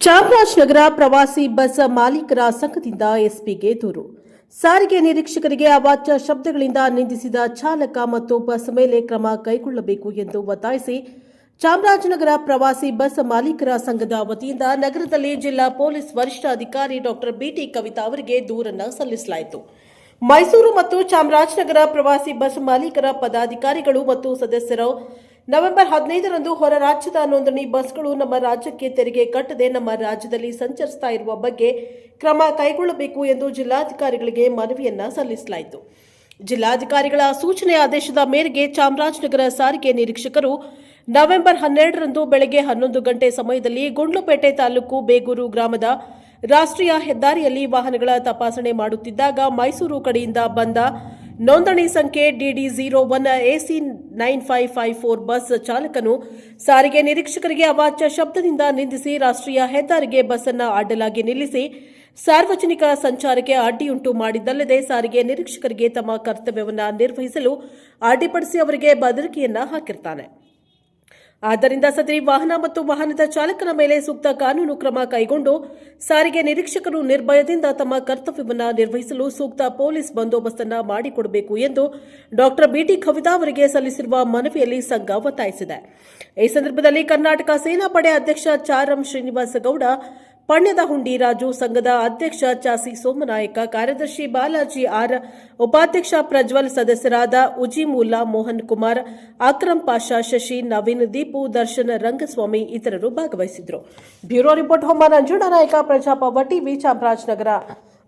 ಚಾಮರಾಜನಗರ ಪ್ರವಾಸಿ ಬಸ್ ಮಾಲೀಕರ ಸಂಘದಿಂದ ಎಸ್ಪಿಗೆ ದೂರು. ಸಾರಿಗೆ ನಿರೀಕ್ಷಕರಿಗೆ ಅವಾಚ್ಯ ಶಬ್ದಗಳಿಂದ ನಿಂದಿಸಿದ ಚಾಲಕ ಮತ್ತು ಬಸ್ ಮೇಲೆ ಕ್ರಮ ಕೈಗೊಳ್ಳಬೇಕು ಎಂದು ಒತ್ತಾಯಿಸಿ ಚಾಮರಾಜನಗರ ಪ್ರವಾಸಿ ಬಸ್ ಮಾಲೀಕರ ಸಂಘದ ವತಿಯಿಂದ ನಗರದಲ್ಲಿ ಜಿಲ್ಲಾ ಪೊಲೀಸ್ ವರಿಷ್ಠಾಧಿಕಾರಿ ಡಾಕ್ಟರ್ ಬಿಟಿ ಕವಿತಾ ಅವರಿಗೆ ದೂರನ್ನು ಸಲ್ಲಿಸಲಾಯಿತು. ಮೈಸೂರು ಮತ್ತು ಚಾಮರಾಜನಗರ ಪ್ರವಾಸಿ ಬಸ್ ಮಾಲೀಕರ ಪದಾಧಿಕಾರಿಗಳು ಮತ್ತು ಸದಸ್ಯರು ನವೆಂಬರ್ ಹದಿನೈದರಂದು ಹೊರ ರಾಜ್ಯದ ನೋಂದಣಿ ಬಸ್ಗಳು ನಮ್ಮ ರಾಜ್ಯಕ್ಕೆ ತೆರಿಗೆ ಕಟ್ಟದೆ ನಮ್ಮ ರಾಜ್ಯದಲ್ಲಿ ಸಂಚರಿಸ್ತಾ ಇರುವ ಬಗ್ಗೆ ಕ್ರಮ ಕೈಗೊಳ್ಳಬೇಕು ಎಂದು ಜಿಲ್ಲಾಧಿಕಾರಿಗಳಿಗೆ ಮನವಿಯನ್ನ ಸಲ್ಲಿಸಲಾಯಿತು. ಜಿಲ್ಲಾಧಿಕಾರಿಗಳ ಸೂಚನೆ ಆದೇಶದ ಮೇರೆಗೆ ಚಾಮರಾಜನಗರ ಸಾರಿಗೆ ನಿರೀಕ್ಷಕರು ನವೆಂಬರ್ ಹನ್ನೆರಡರಂದು ಬೆಳಗ್ಗೆ ಹನ್ನೊಂದು ಗಂಟೆ ಸಮಯದಲ್ಲಿ ಗುಂಡ್ಲುಪೇಟೆ ತಾಲೂಕು ಬೇಗೂರು ಗ್ರಾಮದ ರಾಷ್ಟ್ರೀಯ ಹೆದ್ದಾರಿಯಲ್ಲಿ ವಾಹನಗಳ ತಪಾಸಣೆ ಮಾಡುತ್ತಿದ್ದಾಗ ಮೈಸೂರು ಕಡೆಯಿಂದ ಬಂದ ನೋಂದಣಿ ಸಂಖ್ಯೆ DD zero one AC nine five five four bus ಚಾಲಕನು ಸಾರಿಗೆ ನಿರೀಕ್ಷಕರಿಗೆ ಅವಾಚ್ಯ ಶಬ್ದದಿಂದ ನಿಂದಿಸಿ ರಾಷ್ಟ್ರೀಯ ಹೆದ್ದಾರಿಗೆ ಬಸ್ ಅನ್ನು ಅಡ್ಡಲಾಗಿ ನಿಲ್ಲಿಸಿ ಸಾರ್ವಜನಿಕ ಸಂಚಾರಕ್ಕೆ ಅಡ್ಡಿಯುಂಟು ಮಾಡಿದ್ದಲ್ಲದೆ ಸಾರಿಗೆ ನಿರೀಕ್ಷಕರಿಗೆ ತಮ್ಮ ಕರ್ತವ್ಯವನ್ನು ನಿರ್ವಹಿಸಲು ಅಡ್ಡಿಪಡಿಸಿ ಅವರಿಗೆ ಬೆದರಿಕೆಯನ್ನ ಹಾಕಿರ್ತಾನೆ. ಆದ್ದರಿಂದ ಸದರಿ ವಾಹನ ಮತ್ತು ವಾಹನದ ಚಾಲಕನ ಮೇಲೆ ಸೂಕ್ತ ಕಾನೂನು ಕ್ರಮ ಕೈಗೊಂಡು ಸಾರಿಗೆ ನಿರೀಕ್ಷಕರು ನಿರ್ಭಯದಿಂದ ತಮ್ಮ ಕರ್ತವ್ಯವನ್ನು ನಿರ್ವಹಿಸಲು ಸೂಕ್ತ ಪೊಲೀಸ್ ಬಂದೋಬಸ್ತನ್ನು ಮಾಡಿಕೊಡಬೇಕು ಎಂದು ಡಾಕ್ಟರ್ ಬಿಟಿ ಕವಿತಾ ಅವರಿಗೆ ಸಲ್ಲಿಸಿರುವ ಮನವಿಯಲ್ಲಿ ಸಂಘ ಒತ್ತಾಯಿಸಿದೆ. ಈ ಸಂದರ್ಭದಲ್ಲಿ ಕರ್ನಾಟಕ ಸೇನಾಪಡೆ ಅಧ್ಯಕ್ಷ ಚಾರಂ ಶ್ರೀನಿವಾಸ ಗೌಡ ಪಣ್ಯದ ಹುಂಡಿ ರಾಜು ಸಂಘದ ಅಧ್ಯಕ್ಷ ಚಾಸಿ ಸೋಮನಾಯಕ, ಕಾರ್ಯದರ್ಶಿ ಬಾಲಾಜಿ ಆರ್, ಉಪಾಧ್ಯಕ್ಷ ಪ್ರಜ್ವಲ್ ಸದಸ್ಯರಾದ ಉಜಿಮೂಲಾ ಮೋಹನ್ ಕುಮಾರ್, ಅಕ್ರಂ ಪಾಷಾ ಶಶಿ, ನವೀನ್ ದೀಪು, ದರ್ಶನ್ ರಂಗಸ್ವಾಮಿ ಇತರರು ಭಾಗವಹಿಸಿದ್ರು ಬ್ಯೂರೋ ರಿಪೋರ್ಟ್ ಹೊಮ್ಮ ನಂಜುಂಡ ನಾಯಕ ಪ್ರಜಾಪವ ಟಿವಿ ಚಾಮರಾಜನಗರ.